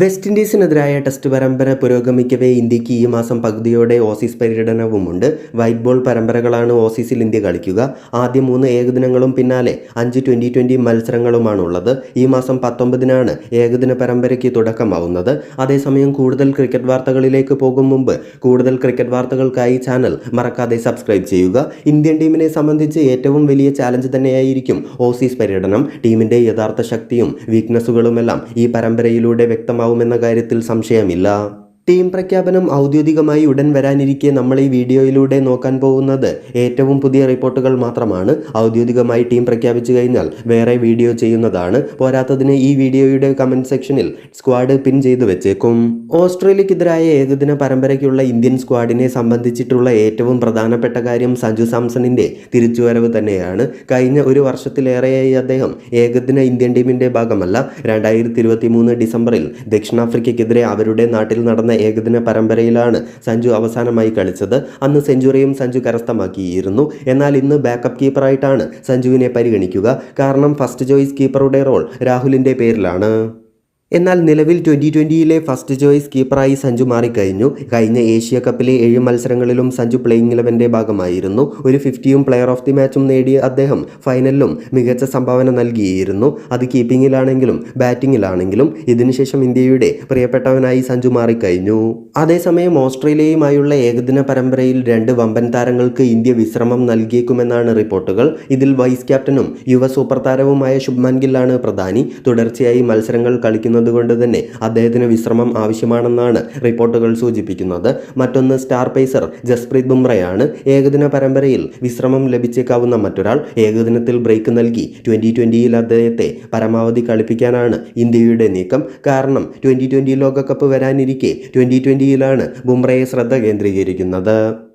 West ഇൻഡീസിനെതിരായ test പരമ്പര പുരോഗമിക്കവേ ഇന്ത്യയ്ക്ക് ഈ മാസം പകുതിയോടെ ഓസീസ് പര്യടനവുമുണ്ട്. വൈറ്റ് ബോൾ പരമ്പരകളാണ് ഓസീസിൽ ഇന്ത്യ കളിക്കുക. ആദ്യ മൂന്ന് ഏകദിനങ്ങളും പിന്നാലെ അഞ്ച് ട്വന്റി ട്വന്റി മത്സരങ്ങളുമാണുള്ളത്. ഈ മാസം പത്തൊമ്പതിനാണ് ഏകദിന പരമ്പരയ്ക്ക് തുടക്കമാവുന്നത്. അതേസമയം കൂടുതൽ ക്രിക്കറ്റ് വാർത്തകളിലേക്ക് പോകും മുമ്പ് കൂടുതൽ ക്രിക്കറ്റ് വാർത്തകൾക്കായി ചാനൽ മറക്കാതെ സബ്സ്ക്രൈബ് ചെയ്യുക. ഇന്ത്യൻ ടീമിനെ സംബന്ധിച്ച് ഏറ്റവും വലിയ ചാലഞ്ച് തന്നെയായിരിക്കും ഓസീസ് പര്യടനം. ടീമിന്റെ യഥാർത്ഥ ശക്തിയും വീക്ക്നസ്സുകളുമെല്ലാം ഈ പരമ്പരയിലൂടെ വ്യക്തമാവുമെന്ന കാര്യത്തിൽ സംശയമില്ല. ടീം പ്രഖ്യാപനം ഔദ്യോഗികമായി ഉടൻ വരാനിരിക്കെ നമ്മൾ ഈ വീഡിയോയിലൂടെ നോക്കാൻ പോകുന്നത് ഏറ്റവും പുതിയ റിപ്പോർട്ടുകൾ മാത്രമാണ് ഔദ്യോഗികമായി ടീം പ്രഖ്യാപിച്ചു കഴിഞ്ഞാൽ വേറെ വീഡിയോ ചെയ്യുന്നതാണ്. പോരാത്തതിന് ഈ വീഡിയോയുടെ കമന്റ് സെക്ഷനിൽ സ്ക്വാഡ് പിൻ ചെയ്തു വെച്ചേക്കും. ഓസ്ട്രേലിയക്കെതിരായ ഏകദിന പരമ്പരയ്ക്കുള്ള ഇന്ത്യൻ സ്ക്വാഡിനെ സംബന്ധിച്ചിട്ടുള്ള ഏറ്റവും പ്രധാനപ്പെട്ട കാര്യം സഞ്ജു സാംസണിന്റെ തിരിച്ചുവരവ് തന്നെയാണ്. കഴിഞ്ഞ ഒരു വർഷത്തിലേറെയായി അദ്ദേഹം ഏകദിന ഇന്ത്യൻ ടീമിന്റെ ഭാഗമല്ല രണ്ടായിരത്തി ഡിസംബറിൽ ദക്ഷിണാഫ്രിക്കയ്ക്കെതിരെ അവരുടെ നാട്ടിൽ നടന്ന ഏകദിന പരമ്പരയിലാണ് സഞ്ജു അവസാനമായി കളിച്ചത്. അന്ന് സെഞ്ചുറിയും സഞ്ജു കരസ്ഥമാക്കിയിരുന്നു. എന്നാൽ ഇന്ന് ബാക്കപ്പ് കീപ്പറായിട്ടാണ് സഞ്ജുവിനെ പരിഗണിക്കുക. കാരണം ഫസ്റ്റ് ചോയ്സ് കീപ്പറുടെ റോൾ രാഹുലിന്റെ പേരിലാണ്. എന്നാൽ നിലവിൽ ട്വന്റി ട്വന്റിയിലെ ഫസ്റ്റ് ചോയ്സ് കീപ്പറായി സഞ്ജു മാറിക്കഴിഞ്ഞു. കഴിഞ്ഞ ഏഷ്യ കപ്പിലെ ഏഴ് മത്സരങ്ങളിലും സഞ്ജു പ്ലേയിങ് ഇലവന്റെ ഭാഗമായിരുന്നു. ഒരു ഫിഫ്റ്റിയും പ്ലെയർ ഓഫ് ദി മാച്ചും നേടിയ അദ്ദേഹം ഫൈനലിലും മികച്ച സംഭാവന നൽകിയിരുന്നു. അത് കീപ്പിങ്ങിലാണെങ്കിലും ബാറ്റിങ്ങിലാണെങ്കിലും ഇതിനുശേഷം ഇന്ത്യയുടെ പ്രിയപ്പെട്ടവനായി സഞ്ജു മാറിക്കഴിഞ്ഞു. അതേസമയം ഓസ്ട്രേലിയയുമായുള്ള ഏകദിന പരമ്പരയിൽ രണ്ട് വമ്പൻ താരങ്ങൾക്ക് ഇന്ത്യ വിശ്രമം നൽകിയേക്കുമെന്നാണ് റിപ്പോർട്ടുകൾ. ഇതിൽ വൈസ് ക്യാപ്റ്റനും യുവ സൂപ്പർ താരവുമായ ശുഭ്മാൻ ഗില്ലാണ് പ്രധാനി. തുടർച്ചയായി മത്സരങ്ങൾ കളിക്കുന്നത് കൊണ്ട് തന്നെ അദ്ദേഹത്തിന് വിശ്രമം ആവശ്യമാണെന്നാണ് റിപ്പോർട്ടുകൾ സൂചിപ്പിക്കുന്നത്. മറ്റൊന്ന് സ്റ്റാർ പേസർ ജസ്പ്രീത് ബുംറയാണ്. ഏകദിന പരമ്പരയിൽ വിശ്രമം ലഭിച്ചേക്കാവുന്ന മറ്റൊരാൾ ഏകദിനത്തിൽ ബ്രേക്ക് നൽകി ട്വന്റി ട്വന്റിയിൽ അദ്ദേഹത്തെ പരമാവധി കളിപ്പിക്കാനാണ് ഇന്ത്യയുടെ നീക്കം. കാരണം ട്വന്റി ട്വന്റി ലോകകപ്പ് വരാനിരിക്കെ ട്വന്റി ട്വന്റിയിലാണ് ബുംറയെ ശ്രദ്ധ കേന്ദ്രീകരിക്കുന്നത്.